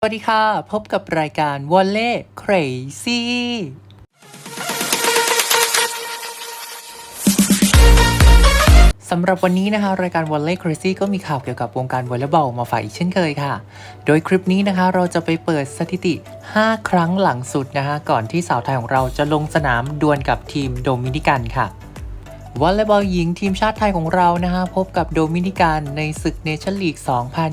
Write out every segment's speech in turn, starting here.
สวัสดีค่ะ พบกับรายการวอลเล่ Crazy สำหรับวันนี้นะคะ รายการ Volley Crazy ก็มีข่าวเกี่ยวกับวงการวอลเลย์บอลมาฝากอีกเช่นเคยค่ะ โดยคลิปนี้นะคะ เราจะไปเปิดสถิติ 5 ครั้งหลังสุดนะคะ ก่อนที่สาวไทยของเราจะลงสนามดวลกับทีมโดมินิกันค่ะ วอลเลย์บอลหญิงทีมชาติไทยของเรานะคะพบกับโดมินิกันในศึกเนชั่นลีก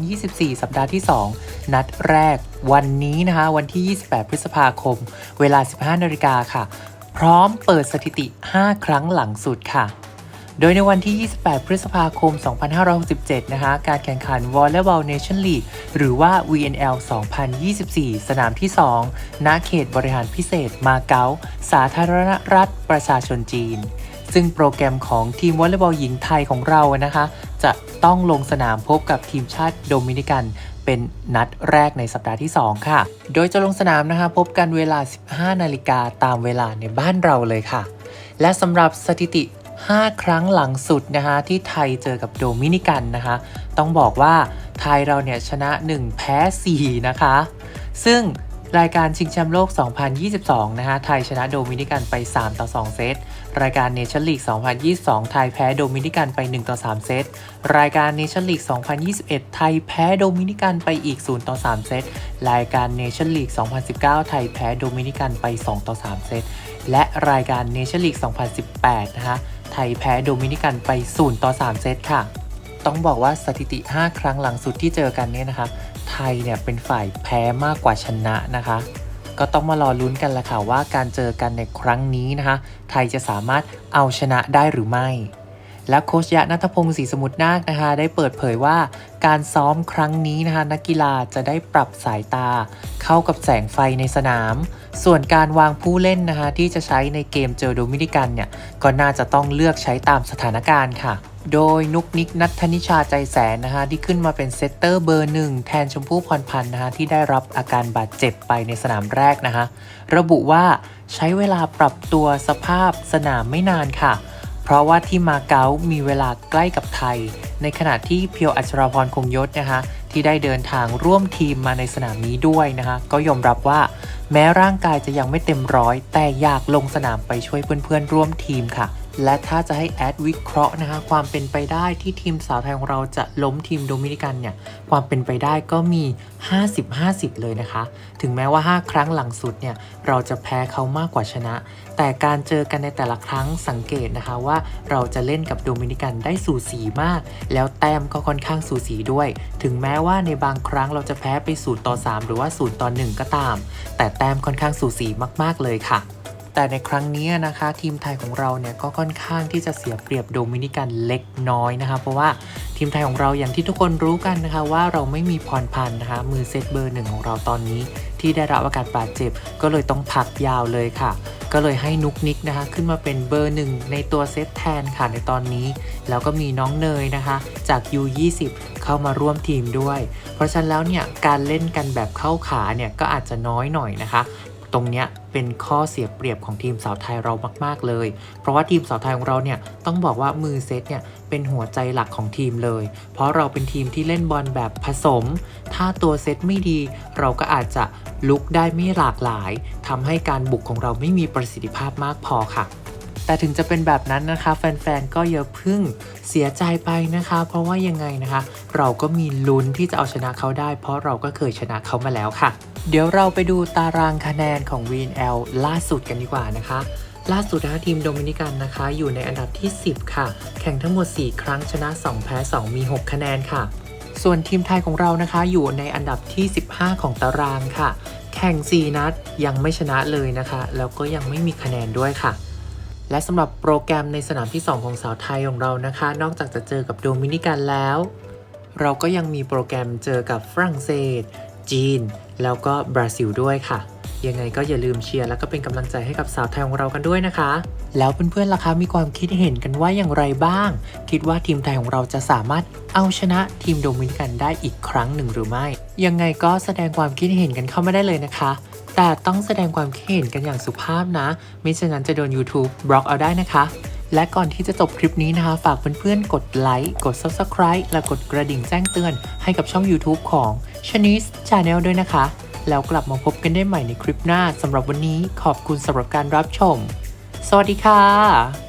2024 สัปดาห์ที่ 2 นัดแรก วันนี้นะคะวันที่ 28 พฤษภาคม เวลา 15 นาฬิกาค่ะ พร้อมเปิดสถิติ 5 ครั้งหลังสุดค่ะ โดยในวันที่ 28 พฤษภาคม 2567 นะคะการแข่งขันวอลเลย์บอลเนชั่นลีกหรือว่า VNL 2024 สนามที่ 2ณเขตบริหารพิเศษมาเก๊าสาธารณรัฐประชาชนจีน ซึ่งโปรแกรมของทีมวอลเลย์บอลหญิงไทยของเรานะคะ จะต้องลงสนามพบกับทีมชาติโดมินิกันเป็นนัดแรกในสัปดาห์ที่ 2 ค่ะ โดยจะลงสนามนะคะพบกันเวลา 15 นาฬิกาตามเวลาในบ้านเราเลยค่ะ และสำหรับสถิติ 5 ครั้งหลังสุดนะคะที่ไทยเจอกับโดมินิกันนะคะ ต้องบอกว่าไทยเราเนี่ยชนะ 1 แพ้ 4 นะคะ ซึ่ง รายการชิงแชมป์โลก 2022 นะคะไทยชนะโดมินิกันไป 3 ต่อ 2 เซต รายการเนชั่นลีก 2022 ไทยแพ้โดมินิกันไป 1 ต่อ 3 เซต รายการเนชั่นลีก 2021 ไทยแพ้โดมินิกันไปอีก 0 ต่อ 3 เซต รายการเนชั่นลีก 2019 ไทยแพ้โดมินิกันไป 2 ต่อ 3 เซต และรายการเนชั่นลีก 2018 นะคะไทยแพ้โดมินิกันไป 0 ต่อ 3 เซตค่ะ ต้องบอกว่าสถิติ 5 ครั้งหลังสุดที่เจอกันเนี่ยนะคะ ไทยเนี่ยเป็นฝ่ายแพ้มากกว่าชนะนะคะ ก็ต้องมารอลุ้นกันละค่ะว่าการเจอกันในครั้งนี้นะคะ ไทยจะสามารถเอาชนะได้หรือไม่ และโคชยะนัทพงศ์ศรีสมุทรนาคนะคะ ได้เปิดเผยว่าการซ้อมครั้งนี้นะคะ นักกีฬาจะได้ปรับสายตา เข้ากับแสงไฟในสนาม ส่วนการวางผู้เล่นนะคะ ที่จะใช้ในเกมเจอโดมินิกันเนี่ยก็น่าจะต้องเลือกใช้ตามสถานการณ์ค่ะ โดยนุกนิกนัทธนิชาใจแสนนะคะที่ขึ้นมาเป็นเซตเตอร์เบอร์หนึ่งแทนชมพู่พรพันธ์นะคะที่ได้รับอาการบาดเจ็บไปในสนามแรกนะคะระบุว่าใช้เวลาปรับตัวสภาพสนามไม่นานค่ะ เพราะว่าที่มาเก๊ามีเวลาใกล้กับไทย ในขณะที่เพียวอัชราพรคงยศนะคะที่ได้เดินทางร่วมทีมมาในสนามนี้ด้วยนะคะก็ยอมรับว่า แม้ร่างกายจะยังไม่เต็มร้อย แต่อยากลงสนามไปช่วยเพื่อนๆร่วมทีมค่ะ และถ้าจะให้แอดวิเคราะห์นะคะความเป็นไปได้ที่ทีมสาวไทยของเราจะล้มทีมโดมินิกันเนี่ยความเป็นไปได้ก็มี 50-50 เลยนะคะ ถึงแม้ว่า 5 ครั้งหลังสุดเนี่ยเราจะแพ้เขามากกว่าชนะ แต่การเจอกันในแต่ละครั้งสังเกตนะคะว่าเราจะเล่นกับโดมินิกันได้สูสีมาก แล้วแต้มก็ค่อนข้างสูสีด้วย ถึงแม้ว่าในบางครั้งเราจะแพ้ไป0ต่อ3 หรือว่า0ต่อ1ก็ตาม แต่แต้มค่อนข้างสูสีมาก ๆ เลยค่ะ แต่ในครั้งนี้นะคะทีมไทยของเราเนี่ยก็ค่อนข้างที่จะเสียเปรียบโดมินิกันเล็กน้อยนะคะ เพราะว่าทีมไทยของเราอย่างที่ทุกคนรู้กันนะคะ ว่าเราไม่มีพรพันธ์นะคะมือเซตเบอร์หนึ่งของเราตอนนี้ ที่ได้รับอาการบาดเจ็บ ก็เลยต้องพักยาวเลยค่ะ ก็เลยให้นุกนิกนะคะ ขึ้นมาเป็นเบอร์หนึ่งในตัวเซตแทนค่ะในตอนนี้ แล้วก็มีน้องเนยนะคะ จาก U20 เข้ามาร่วมทีมด้วย เพราะฉะนั้นแล้วเนี่ยการเล่นกันแบบเข้าขาเนี่ยก็อาจจะน้อยหน่อยนะคะ ตรงเนี้ยเป็นข้อเสียเปรียบของทีมสาวไทยเรามาก ๆ เลย เพราะว่าทีมสาวไทยของเราเนี่ยต้องบอกว่ามือเซตเนี่ยเป็นหัวใจหลักของทีมเลย เพราะเราเป็นทีมที่เล่นบอลแบบผสม ถ้าตัวเซตไม่ดี เราก็อาจจะลุกได้ไม่หลากหลายทำให้การบุกของเราไม่มีประสิทธิภาพมากพอค่ะ แต่ถึงจะเป็นแบบนั้นนะคะ แฟนๆ ก็อย่าพึ่งเสียใจไปนะคะ เพราะว่ายังไงนะคะ เราก็มีลุ้นที่จะเอาชนะเขาได้ เพราะเราก็เคยชนะเขามาแล้วค่ะ เดี๋ยวเราไปดูตารางคะแนนของ VNL ล่าสุดกันดีกว่านะคะล่าสุดนะคะทีมโดมินิกันนะคะ อยู่ในอันดับที่ 10 ค่ะ แข่งทั้งหมด 4 ครั้งชนะ 2 แพ้ 2 มี 6 คะแนนค่ะ ส่วนทีมไทยของเรานะคะอยู่ในอันดับที่ 15 ของตารางค่ะ แข่ง 4 นัดยังไม่ชนะเลยนะคะ แล้วก็ยังไม่มีคะแนนด้วยค่ะ และสำหรับโปรแกรมในสนามที่ 2 ของสาวไทยของเรานะคะ นอกจากจะเจอกับโดมินิกันแล้ว เราก็ยังมีโปรแกรมเจอกับฝรั่งเศส จีน แล้วก็บราซิลด้วยค่ะ ยังไงก็อย่าลืมเชียร์แล้วก็เป็นกำลังใจให้กับสาวไทยของเรากันด้วยนะคะ แล้วเพื่อนๆล่ะคะมีความคิดเห็นกันว่าอย่างไรบ้าง คิดว่าทีมไทยของเราจะสามารถเอาชนะทีมโดมินิกันได้อีกครั้งหนึ่งหรือไม่ ยังไงก็แสดงความคิดเห็นกันเข้ามาได้เลยนะคะ แต่ต้องแสดงความคิดเห็นกันอย่างสุภาพนะไม่เช่นนั้นจะโดน YouTube บล็อกเอาได้นะคะ และก่อนที่จะจบคลิปนี้นะคะ ฝากเพื่อนๆ กดไลค์ กด Subscribe และกดกระดิ่งแจ้งเตือนให้กับช่อง YouTube ของ Chinese Channel ด้วยนะคะ แล้วกลับมาพบกันได้ใหม่ในคลิปหน้าสำหรับวันนี้ขอบคุณสำหรับการรับชม สวัสดีค่ะ